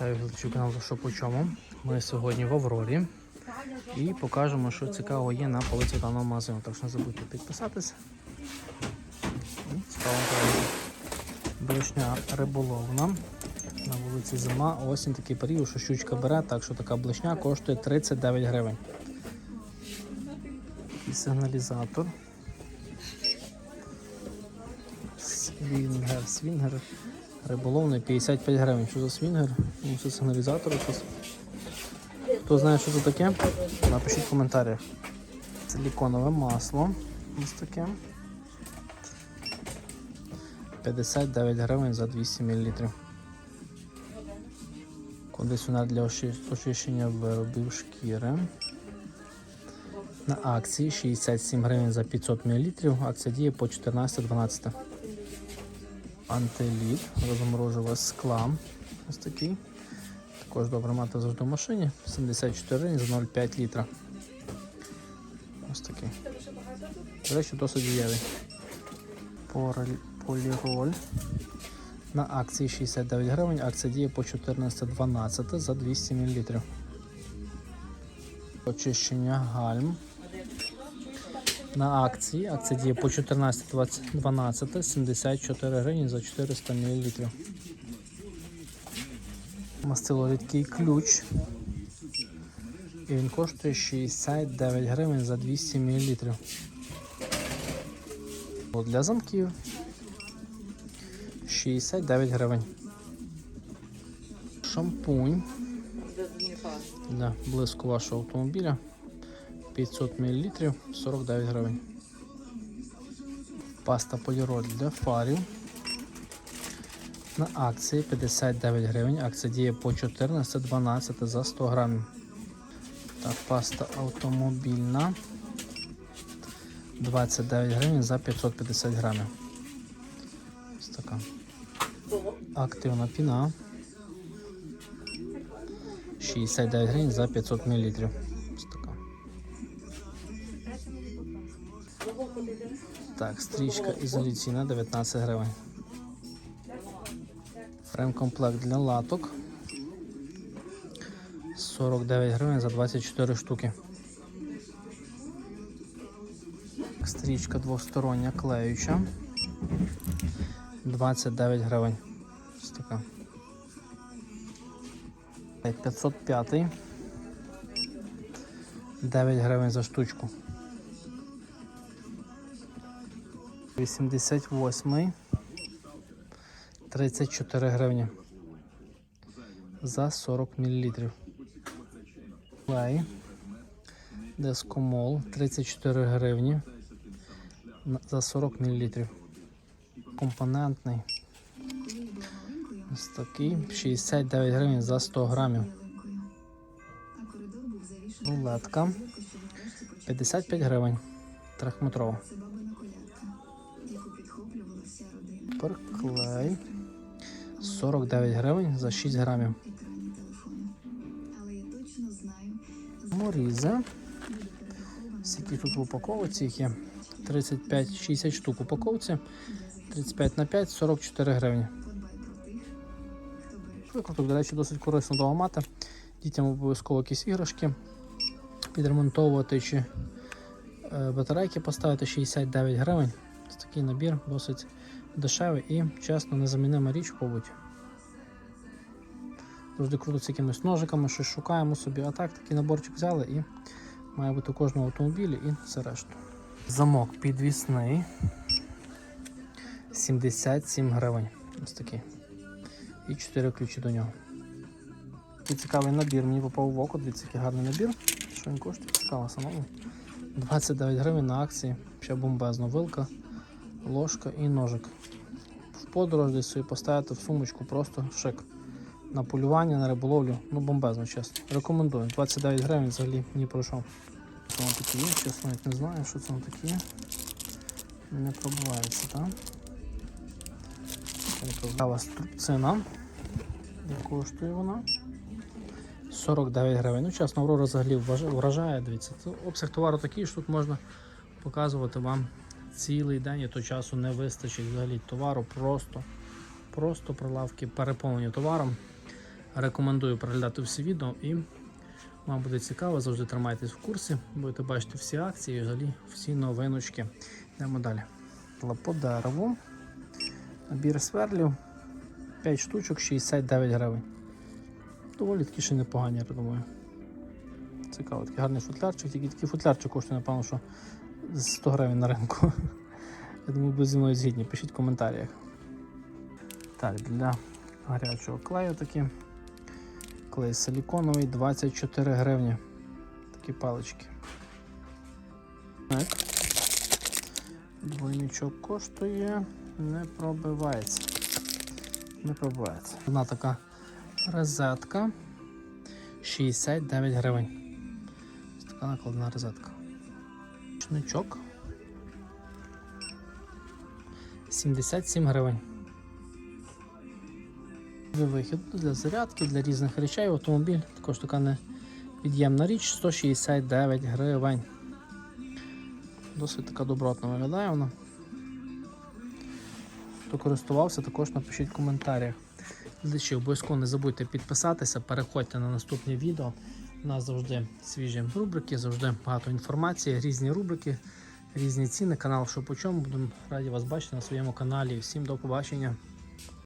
Вітаю глядачів каналу «Що по чому. Ми сьогодні в Аврорі і покажемо, що цікавого є на полиці даного магазину. Так що не забудьте підписатися. Ставимо перегляд. Блишня риболовна. На вулиці зима, осінь такий період, що щучка бере, так що така блишня коштує 39 гривень. І сигналізатор. Свінгер, свінгер. Риболовний 55 гривень. Що за свінгер? Ну, це сигналізатор якийсь. Хто знає, що це таке? Напишіть в коментарях. Силіконове масло. Ось таке. 59 гривень за 200 мл. Кондиціонер для очищення виробів шкіри. На акції 67 гривень за 500 мл. Акція діє по 14.12. Антиліт, розморожував скла. Ось такий. Також добре мати завжди в машині. 74 гривень за 0,5 літра. Ось такий. До речі, досить дієвий. Поліроль. На акції 69 гривень. Акція діє по 14.12 за 200 мл. Очищення гальм. На акції. Акція діє по 14.12, 74 гривні за 400 мл. Мастило рідкий ключ. І він коштує 69 гривень за 200 мл. От Для замків 69 гривень. Шампунь для блиску вашого автомобіля 500 мл 49 гривень. Паста поліроль для фарів. На акції 59 гривень. Акція діє по 14-12 за 100 грамів. Так, паста автомобільна. 29 гривень за 550 грамів. Ось така. Активна піна. 69 гривень за 500 мл. Так, стрічка ізоляційна 19 гривень. Ремкомплект для латок. 49 гривень за 24 штуки. Стрічка двостороння клеюча. 29 гривень. Ось така. 505. 9 гривень за штучку. 88. 34 гривні. За 40 мл. Клей. Дескомол 34 гривні. За 40 мл. Компонентний. Ось такий. 69 гривень за 100 грамів. Рулетка. 55 гривень. Трьохметрова. Перклей. 49 гривень за 6 грамів. Морізе. Скільки тут в упаковці їх є? 35-60 штук упаковці. 35 на 5, 44 гривні. Викруток, до речі, досить корисно вдома мати. Дітям обов'язково якісь іграшки підремонтовувати чи е, батарейки поставити 69 гривень. Ось такий набір досить дешевий і, чесно, незамінима річ побуті. Завжди з якимись ножиками, щось шукаємо собі. А так такий наборчик взяли і має бути у кожному автомобілі і все решту. Замок підвісний. 77 гривень. Ось такий. І 4 ключі до нього. Такий цікавий набір. Мені попав в око, дивіться, який гарний набір. Що він коштує? Цікаво самому. 29 гривень на акції. Ще бомбезно. Вилка, ложка і ножик. В подорож десь собі поставити в сумочку, просто шик. На полювання, на риболовлю. Ну, бомбезно, чесно. Рекомендую. 29 гривень взагалі не пройшов. Що воно таке є, чесно, навіть не знаю, що це воно таке. Не пробувається, так? Кава струбцина. Коштує вона. 49 гривень. Ну, чесно, Аврора взагалі вражає, дивіться. Обсяг товару такий, що тут можна показувати вам цілий день, і то часу не вистачить взагалі товару. Просто, просто прилавки переповнені товаром. Рекомендую переглядати всі відео і вам буде цікаво, завжди тримайтесь в курсі, будете бачити всі акції і взагалі всі новиночки. Йдемо далі. По дереву. Набір сверлів 5 штучок 69 гривень. Доволі такі ще непогані, я думаю. Цікаво, такий гарний футлярчик, тільки такий футлярчик коштує, напевно, що 100 гривень на ринку. Я думаю, ви зі мною згідні, пишіть в коментарях. Так, для гарячого клею такі. Клей силіконовий 24 гривні. Такі палички. Так. Двойничок коштує, не пробивається. Не пробивається. Одна така розетка 69 гривень. Ось така накладна розетка. Шничок 77 гривень. Вихід для зарядки, для різних речей. Автомобіль також така невід'ємна річ 169 гривень. Досить така добротна виглядає вона. Хто користувався, також напишіть в коментарях. Глядачі, обов'язково не забудьте підписатися, переходьте на наступні відео. У нас завжди свіжі рубрики, завжди багато інформації, різні рубрики, різні ціни. Канал що по чому. Будемо раді вас бачити на своєму каналі. Всім до побачення.